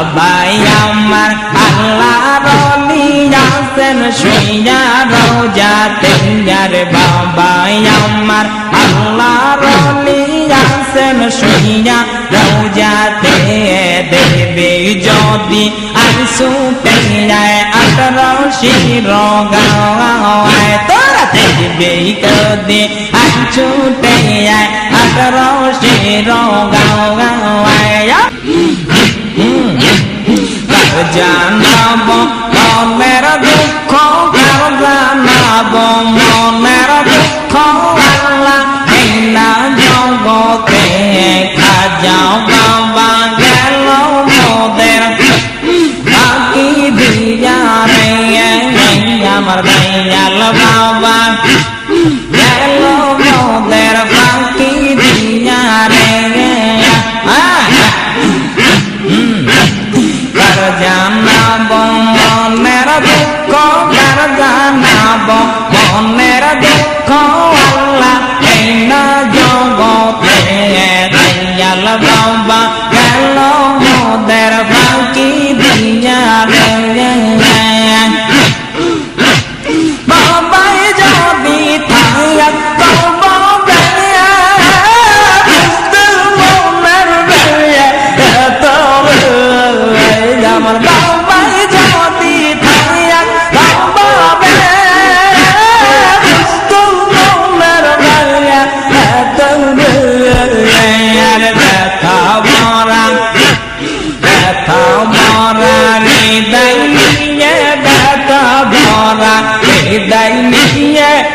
বাবাই আমার আল্লাহ রলি আছেন শুইয়া রোজাতে আর বাবাই আমার আল্লাহ রলি আছেন শুইয়া রোজাতে দেবে যদি আর সুতে যায় আঠারো শির গাওয়ায়। তোরা দেখবে যদি আর ছুটে যায় আঠারো শির গাওয়ায়। জানাব মনের দুঃখ কার জানাব মনের দুঃখ আল্লাহ জগতে খাজা দুঃখ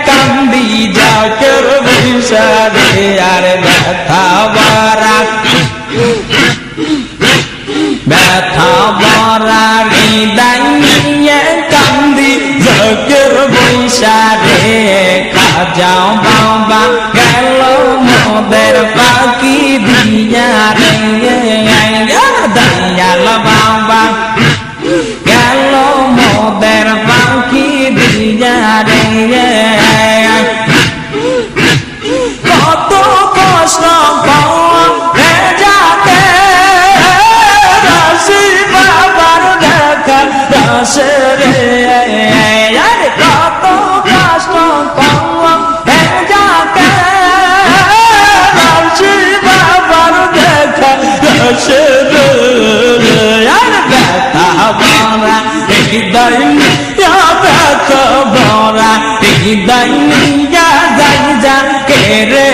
কান্দি যাকের বিষাদে, আর ব্যথা ভরা ব্যথা ভরা হৃদয় নিয়ে কান্দি যাকের বিষাদে। খাজাও বাবা গেল মোদের পাখি দিয়া রে। রে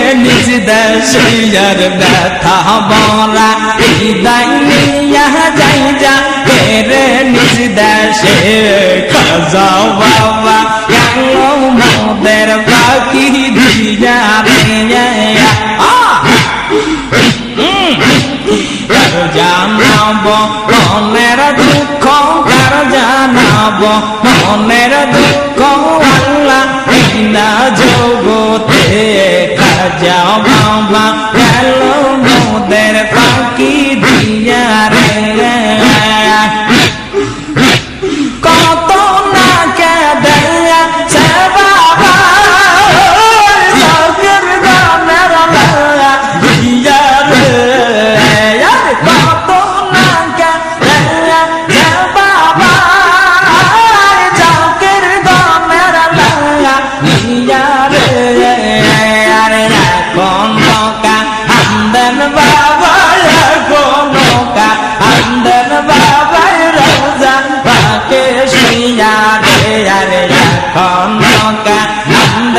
আরে ব্যথা ভরা হৃদয় নিয়া যাই যা কেরে নিজ দেশে খাজা জানাব মনের দুঃখ কার জানাব মনের দুঃখ আল্লাহ না জগতে খাজা বাবা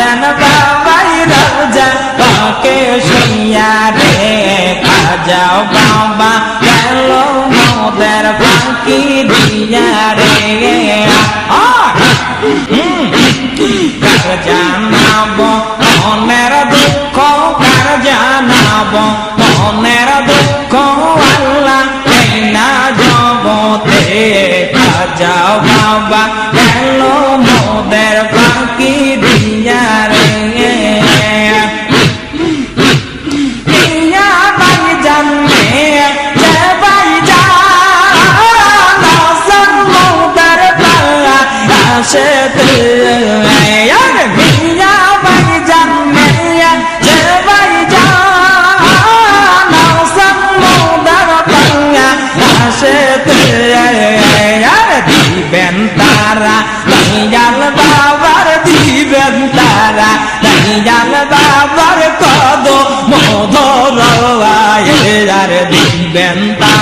আমদান বাবা রোজান পাকে শুইয়া রে খাজাও বাবা গেল মোদের পাখি দিয়া রে। জানাব মনের দুঃখ কার জানাব? মনের দুঃখ আল্লাহ না জগতে। খাজাও বাবা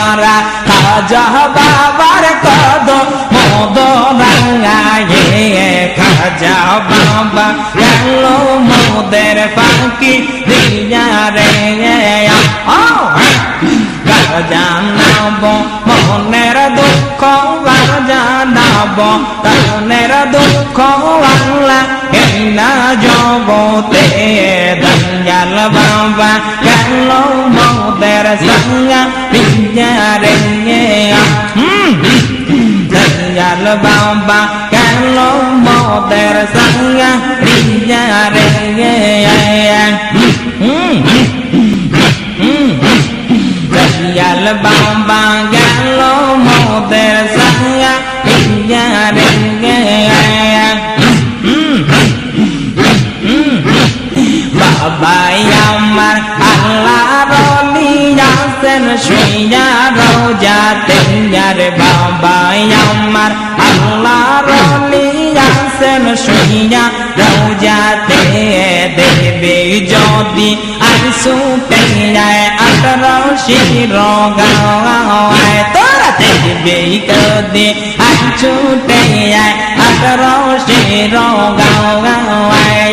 আমরা খাজা বাবার কদ মদরাঙায়ে খাজা বাবা। গেল মোদের ফাঁকি দিয়া রে জানাব মনের দুঃখ জানাব মনের দুঃখ এই না জগতে দঙ্গাল বাবা। গেল মোদের সঙ্গা বাবা গেল মোদের সঙ্গা পিঞ্জারে দয়াল বাবা গেল মোদের সঙ্গা পিঞ্জারে বাবাই আমার আল্লাহ রলি আছেন যার বাবাই আমার আল্লাহ রলি আছেন শুইয়া রোজাতে দেবে যদি আর সুতে যায় আঠারো শির তোরা দেখবে কদি আর ছুটে যায় আঠারো শির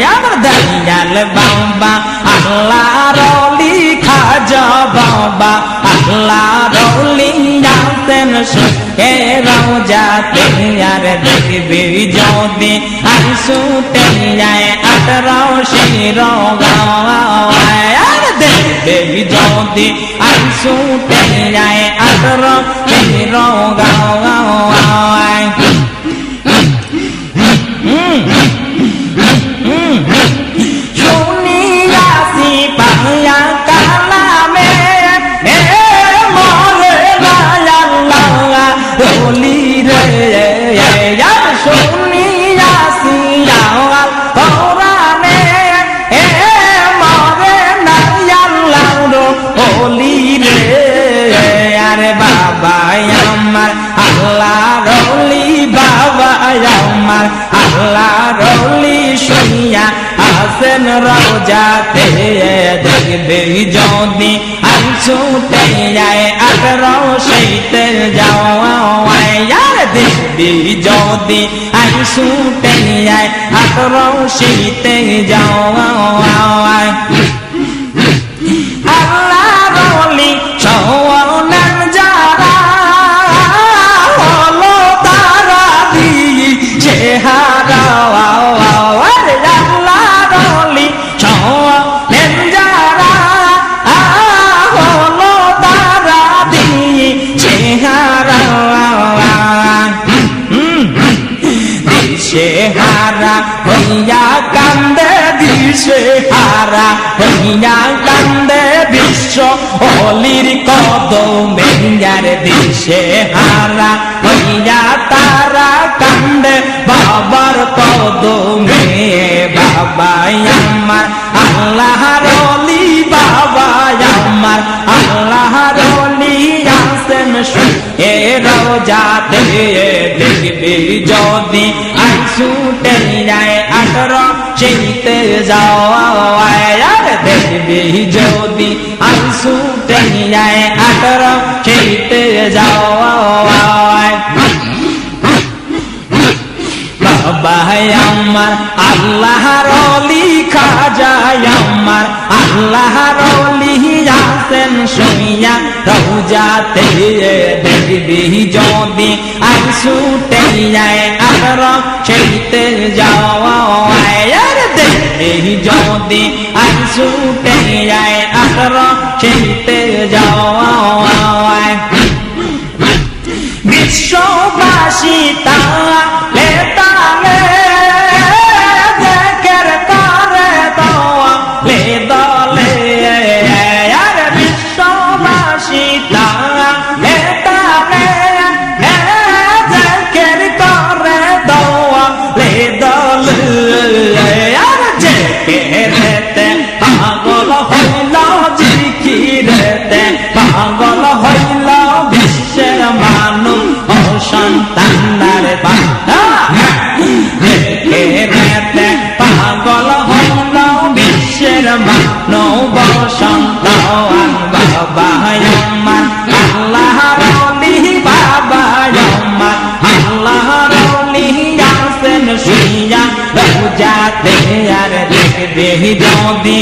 আমার দয়াল বাবা আল্লাহ রলি খাজা বাবা আল্লাহ রলি যাতেন সুখে যাতে আর দেখবি যদি আর সুতে যায় শির গাওয়ায়। আর দেখবি যদি আর সুতে যায় আঠারো শির গাওয়ায়। আরে বাবা আমার আল্লাহ রলি বাবা আমার আল্লাহ রলি শুনিয়া আসেন রোজাতে। দেখবে যদি আর ছুটে যায় আঠারো সেইতে যাওয়ার দেখবি যদি আর ছুটে যায় আঠারো সেইতে যাওয়ার হারা হইয়া তারা কান্দে, বাবার কদমে বাবা আমার আল্লাহ রলি বাবা আমার আল্লাহ রলি আসেন এ রোজাতে দেখবি যদি আই ছুটে যায় আঠারো চিনতে যাওয়ার দেখবি যদি আই ছুটে যায় আঠারো চিনতে যাওয়ার আমার আল্লাহ রলি খাজায় আমার আল্লাহ রলি আসেন শুইয়া রৌজাতে দেখবি যদি আর ছুটে যায় আর সেইতে যাওয়ার দেখবি যদি আর ছুটে যায় আর সেইতে যাওয়ার বিশ্ববাসী তালে দেখবে যদি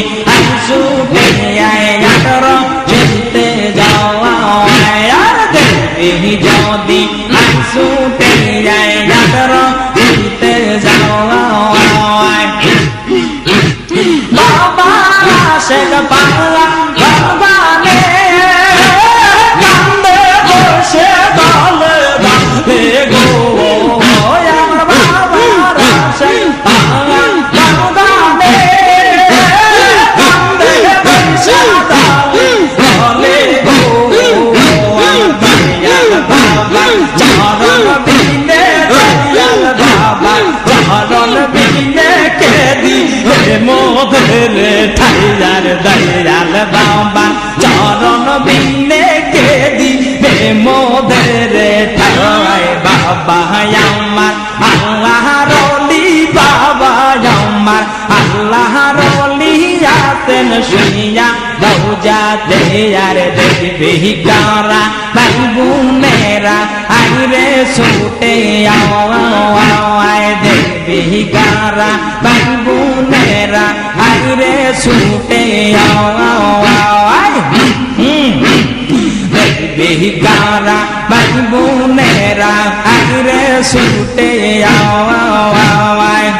ছুটে আয়ার চলতে যাওয়া আর দেখবে যদি ছুটে আয়ার চলতে যাওয়া বাবা, শেখ পালা বাবা কারা ভাই বোনেরা আইরে ছুটে আওয়ায় দেখবে কারা ভাই বোনেরা আইরে ছুটে আওয়ায় দেখবে ছুটে আওয়ায়